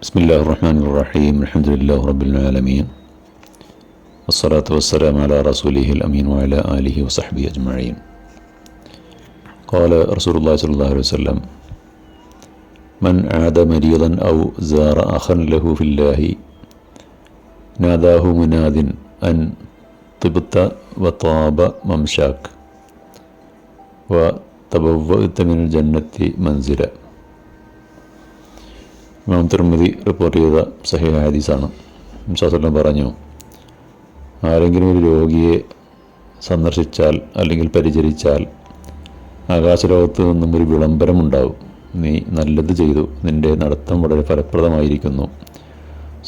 بسم الله الرحمن الرحيم الحمد لله رب العالمين والصلاة والسلام على رسوله الأمين وعلى آله وصحبه أجمعين. قال رسول الله صلى الله عليه وسلم من عاد مريضا أو زار أخا له في الله ناداه مناد أن طبت وطاب ممشاك وتبوأت من الجنة منزلا. ഇമാം തിർമിതി റിപ്പോർട്ട് ചെയ്ത സഹീൻ ഹദീസാണ്. വിശ്വാസം പറഞ്ഞു ആരെങ്കിലും ഒരു രോഗിയെ സന്ദർശിച്ചാൽ അല്ലെങ്കിൽ പരിചരിച്ചാൽ ആകാശലോകത്ത് നിന്നും ഒരു വിളംബരമുണ്ടാവും നീ നല്ലത് ചെയ്തു. നിന്റെ നടത്തം വളരെ ഫലപ്രദമായിരിക്കുന്നു.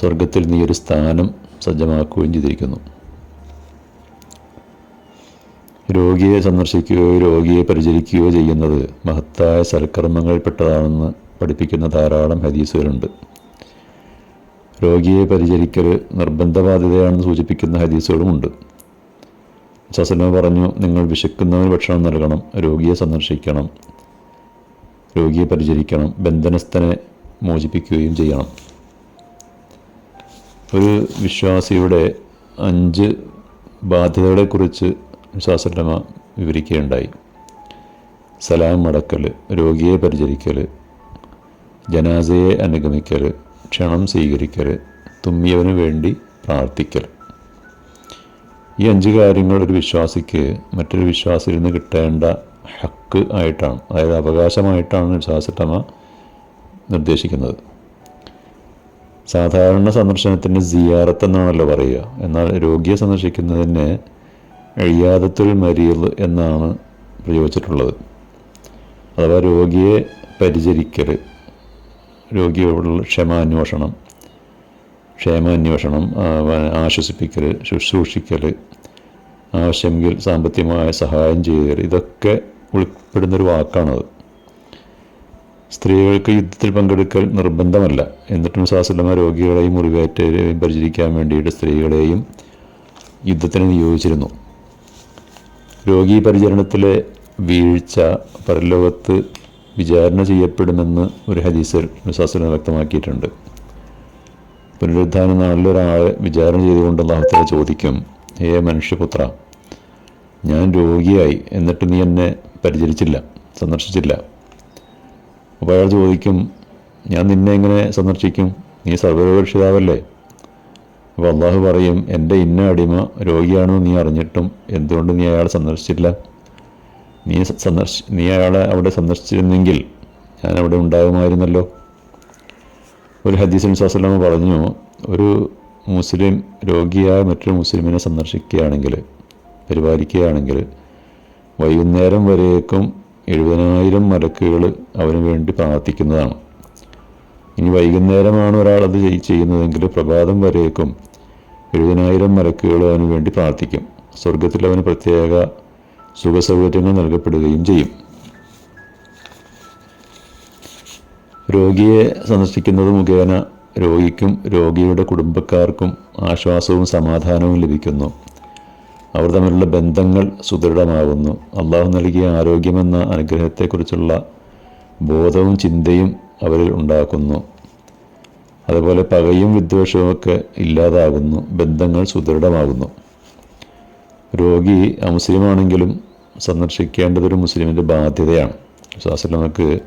സ്വർഗത്തിൽ നീ ഒരു സ്ഥാനം സജ്ജമാക്കുകയും ചെയ്തിരിക്കുന്നു. രോഗിയെ സന്ദർശിക്കുകയോ രോഗിയെ പരിചരിക്കുകയോ ചെയ്യുന്നത് മഹത്തായ സൽക്കർമ്മങ്ങളിൽപ്പെട്ടതാണെന്ന് പഠിപ്പിക്കുന്ന ധാരാളം ഹദീസുകളുണ്ട്. രോഗിയെ പരിചരിക്കൽ നിർബന്ധബാധ്യതയാണെന്ന് സൂചിപ്പിക്കുന്ന ഹദീസുകളുമുണ്ട് സസലമ പറഞ്ഞു നിങ്ങൾ വിശക്കുന്നവന് ഭക്ഷണം നൽകണം രോഗിയെ സന്ദർശിക്കണം രോഗിയെ പരിചരിക്കണം ബന്ധനസ്ഥനെ മോചിപ്പിക്കുകയും ചെയ്യണം. ഒരു വിശ്വാസിയുടെ അഞ്ച് ബാധ്യതകളെക്കുറിച്ച് ശാസ്ത്രമ വിവരിക്കുകയുണ്ടായി. സലാം മടക്കൽ രോഗിയെ പരിചരിക്കൽ ജനാസയെ അനുഗമിക്കൽ ക്ഷണം സ്വീകരിക്കൽ തുമ്മിയവന് വേണ്ടി പ്രാർത്ഥിക്കൽ. ഈ അഞ്ച് കാര്യങ്ങൾ ഒരു വിശ്വാസിക്ക് മറ്റൊരു വിശ്വാസിയിൽ നിന്ന് കിട്ടേണ്ട ഹക്ക് ആയിട്ടാണ് അതായത് അവകാശമായിട്ടാണ് വിശ്വാസത്തമ നിർദ്ദേശിക്കുന്നത്. സാധാരണ സന്ദർശനത്തിന് സിയാറത്ത് എന്നാണല്ലോ പറയുക. എന്നാൽ രോഗിയെ സന്ദർശിക്കുന്നതിന് എഴിയാദത്തുൽ മരിയൽ എന്നാണ് പ്രയോഗിച്ചിട്ടുള്ളത്. അഥവാ രോഗിയെ പരിചരിക്കൽ. രോഗിയോടുള്ള ക്ഷമ അന്വേഷണം ക്ഷേമ അന്വേഷണം ആശ്വസിപ്പിക്കൽ ശുശ്രൂഷിക്കൽ ആവശ്യമെങ്കിൽ സാമ്പത്തികമായ സഹായം ചെയ്യൽ ഇതൊക്കെ ഉൾപ്പെടുന്നൊരു വാക്കാണത്. സ്ത്രീകൾക്ക് യുദ്ധത്തിൽ പങ്കെടുക്കൽ നിർബന്ധമല്ല. എന്നിട്ടും സാഹസലമ രോഗികളെയും മുറിവേറ്റവരെയും പരിചരിക്കാൻ വേണ്ടിയിട്ട് സ്ത്രീകളെയും യുദ്ധത്തിന് നിയോഗിച്ചിരുന്നു. രോഗീ പരിചരണത്തിലെ വീഴ്ച പരലോകത്ത് വിചാരണ ചെയ്യപ്പെടുമെന്ന് ഒരു ഹദീസിൽ വിശ്വാസം വ്യക്തമാക്കിയിട്ടുണ്ട്. പുനരുദ്ധാന നാളിൽ ഒരാളെ വിചാരണ ചെയ്തുകൊണ്ട് അള്ളാഹുത്തല ചോദിക്കും ഹേ മനുഷ്യപുത്ര ഞാൻ രോഗിയായി എന്നിട്ട് നീ എന്നെ പരിചരിച്ചില്ല സന്ദർശിച്ചില്ല? അപ്പോൾ അയാൾ ചോദിക്കും ഞാൻ നിന്നെ എങ്ങനെ സന്ദർശിക്കും? നീ സർവരക്ഷിതാവല്ലേ അപ്പോൾ അള്ളാഹു പറയും എന്റെ ഇന്ന അടിമ രോഗിയാണെന്ന് നീ അറിഞ്ഞിട്ടും എന്തുകൊണ്ട് നീ അയാളെ സന്ദർശിച്ചില്ല? നീ സന്ദർശി നീ അയാളെ അവിടെ സന്ദർശിച്ചിരുന്നെങ്കിൽ ഞാൻ അവിടെ ഉണ്ടാകുമായിരുന്നല്ലോ. ഒരു ഹദീസ് സാസ്ലാമ പറഞ്ഞു ഒരു മുസ്ലിം രോഗിയായ മറ്റൊരു മുസ്ലിമിനെ സന്ദർശിക്കുകയാണെങ്കിൽ പരിപാലിക്കുകയാണെങ്കിൽ വൈകുന്നേരം വരേക്കും എഴുപതിനായിരം മലക്കുകൾ അവന് വേണ്ടി പ്രാർത്ഥിക്കുന്നതാണ്. ഇനി വൈകുന്നേരമാണ് ഒരാൾ അത് ചെയ്യുന്നതെങ്കിൽ പ്രഭാതം വരേക്കും എഴുപതിനായിരം മലക്കുകൾ അവന് വേണ്ടി പ്രാർത്ഥിക്കും. സ്വർഗത്തിൽ അവന് പ്രത്യേക സുഖസൗകര്യങ്ങൾ നൽകപ്പെടുകയും ചെയ്യും. രോഗിയെ സന്ദർശിക്കുന്നത് മുഖേന രോഗിക്കും രോഗിയുടെ കുടുംബക്കാർക്കും ആശ്വാസവും സമാധാനവും ലഭിക്കുന്നു. അവർ തമ്മിലുള്ള ബന്ധങ്ങൾ സുദൃഢമാകുന്നു അള്ളാഹു നൽകിയ ആരോഗ്യമെന്ന അനുഗ്രഹത്തെക്കുറിച്ചുള്ള ബോധവും ചിന്തയും അവരിൽ ഉണ്ടാക്കുന്നു. അതുപോലെ പകയും വിദ്വേഷവും ഒക്കെ ഇല്ലാതാകുന്നു. ബന്ധങ്ങൾ സുദൃഢമാകുന്നു രോഗി അമുസ്ലിമാണെങ്കിലും സന്ദർശിക്കേണ്ടതൊരു മുസ്ലിമിന്റെ ബാധ്യതയാണ്. സാസ്ലമക്ക്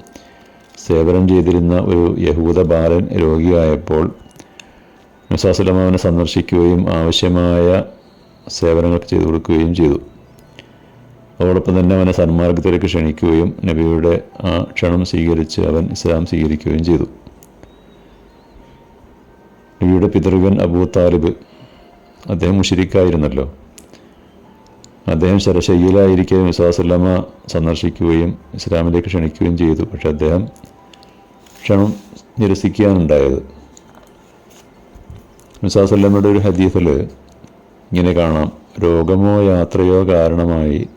സേവനം ചെയ്തിരുന്ന ഒരു യഹൂദ ബാലൻ രോഗിയായപ്പോൾ വിശ്വാസലമ അവനെ സന്ദർശിക്കുകയും ആവശ്യമായ സേവനങ്ങൾ ചെയ്തു കൊടുക്കുകയും ചെയ്തു. അതോടൊപ്പം തന്നെ അവനെ സന്മാർഗത്തിലേക്ക് ക്ഷണിക്കുകയും നബിയുടെ ആ ക്ഷണം സ്വീകരിച്ച് അവൻ ഇസ്ലാം സ്വീകരിക്കുകയും ചെയ്തു. നബിയുടെ പിതൃകൻ അബൂ താലിബ് അദ്ദേഹം മുഷിരിക്കായിരുന്നല്ലോ. അദ്ദേഹം ശരശയ്യയിലായിരിക്കെ മിസാസല്ലമ്മ സന്ദർശിക്കുകയും ഇസ്ലാമിലേക്ക് ക്ഷണിക്കുകയും ചെയ്തു. പക്ഷെ അദ്ദേഹം ക്ഷണം നിരസിക്കാനുണ്ടായത് മിസാസല്ലമ്മയുടെ ഒരു ഹദീഫിൽ ഇങ്ങനെ കാണാം. രോഗമോ യാത്രയോ കാരണമായി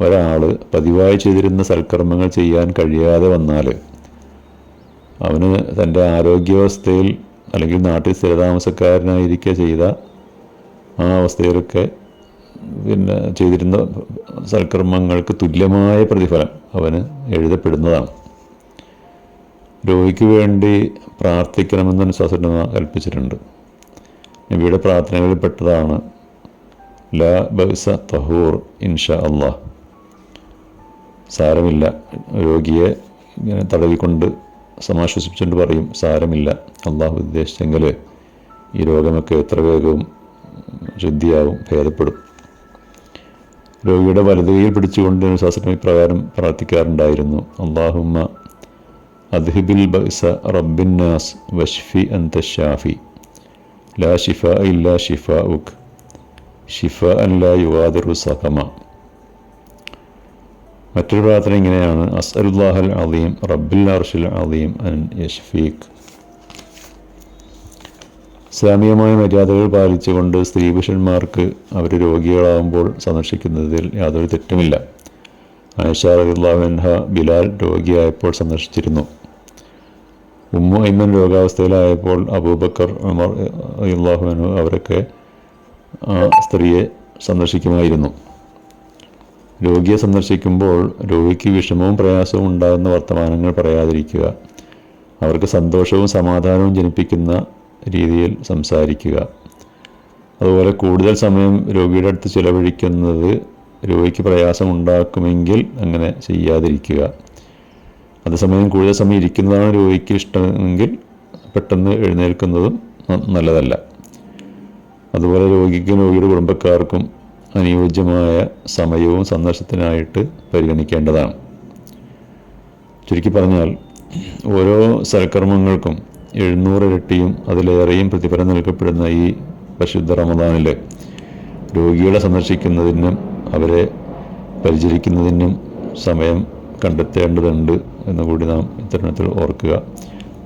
ഒരാൾ പതിവായി ചെയ്തിരുന്ന സൽക്കർമ്മങ്ങൾ ചെയ്യാൻ കഴിയാതെ വന്നാൽ അവന് തന്റെ ആരോഗ്യാവസ്ഥയിൽ അല്ലെങ്കിൽ നാട്ടിൽ സ്ഥിരതാമസക്കാരനായിരിക്കെ ചെയ്ത ആ അവസ്ഥയിലൊക്കെ പിന്നെ ചെയ്തിരുന്ന സൽക്കർമ്മങ്ങൾക്ക് തുല്യമായ പ്രതിഫലം അവന് എഴുതപ്പെടുന്നതാണ്. രോഗിക്ക് വേണ്ടി പ്രാർത്ഥിക്കണമെന്ന് അനുശാസന കൽപ്പിച്ചിട്ടുണ്ട്. നബിയുടെ പ്രാർത്ഥനകളിൽ പെട്ടതാണ് ലാ ബൈസ തഹൂർ ഇൻഷാ അള്ളാഹ് സാരമില്ല. രോഗിയെ ഇങ്ങനെ തടവിക്കൊണ്ട് സമാശ്വസിപ്പിച്ചുകൊണ്ട് പറയും സാരമില്ല. അള്ളാഹു ഉദ്ദേശിച്ചെങ്കിൽ ഈ രോഗമൊക്കെ എത്ര വേഗവും ശുദ്ധിയാവും ഭേദപ്പെടും. രോഗിയുടെ വലതുകയിൽ പിടിച്ചുകൊണ്ട് ശാസ്ത്രം ഇപ്രകാരം പ്രാർത്ഥിക്കാറുണ്ടായിരുന്നു. അള്ളാഹുമ്മ അദ്ഹിബിൽ ബൈസ റബ്ബിന്നാസ് വഷ്ഫി അന്ത ഷാഫി. ലാ ഷിഫ ഇല്ലാ ഷിഫ ഉഖ് ഷിഫ അല്ല യുവാദിറു സഹമ മറ്റൊരു പ്രാർത്ഥന ഇങ്ങനെയാണ്. അസ്അലുല്ലാഹൽ അലീം റബ്ബിൽ അർഷിൽ അലീം അൻ യഷ്ഫീഖ് ഇസ്ലാമികമായ മര്യാദകൾ പാലിച്ചുകൊണ്ട് സ്ത്രീ പുരുഷന്മാർക്ക് അവർ രോഗികളാകുമ്പോൾ സന്ദർശിക്കുന്നതിൽ യാതൊരു തെറ്റുമില്ല. ആയിഷ റഹിള്ളാഹൻഹ ബിലാൽ രോഗിയായപ്പോൾ സന്ദർശിച്ചിരുന്നു. ഉമ്മു ഐമൻ രോഗാവസ്ഥയിലായപ്പോൾ അബൂബക്കർ ഉമർ അള്ളാഹുനു അവരൊക്കെ സ്ത്രീയെ സന്ദർശിക്കുമായിരുന്നു. രോഗിയെ സന്ദർശിക്കുമ്പോൾ രോഗിക്ക് വിഷമവും പ്രയാസവും ഉണ്ടാകുന്ന വർത്തമാനങ്ങൾ പറയാതിരിക്കുക. അവർക്ക് സന്തോഷവും സമാധാനവും ജനിപ്പിക്കുന്ന രീതിയിൽ സംസാരിക്കുക. അതുപോലെ കൂടുതൽ സമയം രോഗിയുടെ അടുത്ത് ചിലവഴിക്കുന്നത് രോഗിക്ക് പ്രയാസമുണ്ടാക്കുമെങ്കിൽ അങ്ങനെ ചെയ്യാതിരിക്കുക. അതേസമയം കൂടുതൽ സമയം ഇരിക്കുന്നതാണ് രോഗിക്ക് ഇഷ്ടമെങ്കിൽ പെട്ടെന്ന് എഴുന്നേൽക്കുന്നതും നല്ലതല്ല. അതുപോലെ രോഗിക്കും രോഗിയുടെ കുടുംബക്കാർക്കും അനുയോജ്യമായ സമയവും സന്ദർശത്തിനായിട്ട് പരിഗണിക്കേണ്ടതാണ്. ചുരുക്കി പറഞ്ഞാൽ ഓരോ സൽക്കർമ്മങ്ങൾക്കും എഴുന്നൂറ് ഇരട്ടിയും അതിലേറെയും പ്രതിഫലം നൽകപ്പെടുന്ന ഈ പരിശുദ്ധ റമദാനിൽ രോഗികളെ സന്ദർശിക്കുന്നതിനും അവരെ പരിചരിക്കുന്നതിനും സമയം കണ്ടെത്തേണ്ടതുണ്ട് എന്നുകൂടി നാം ഇത്തരണത്തിൽ ഓർക്കുക.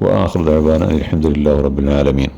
വാഹൃദാൻ അലഹമുല്ലാ റബ്ബുൽ ആലമീൻ.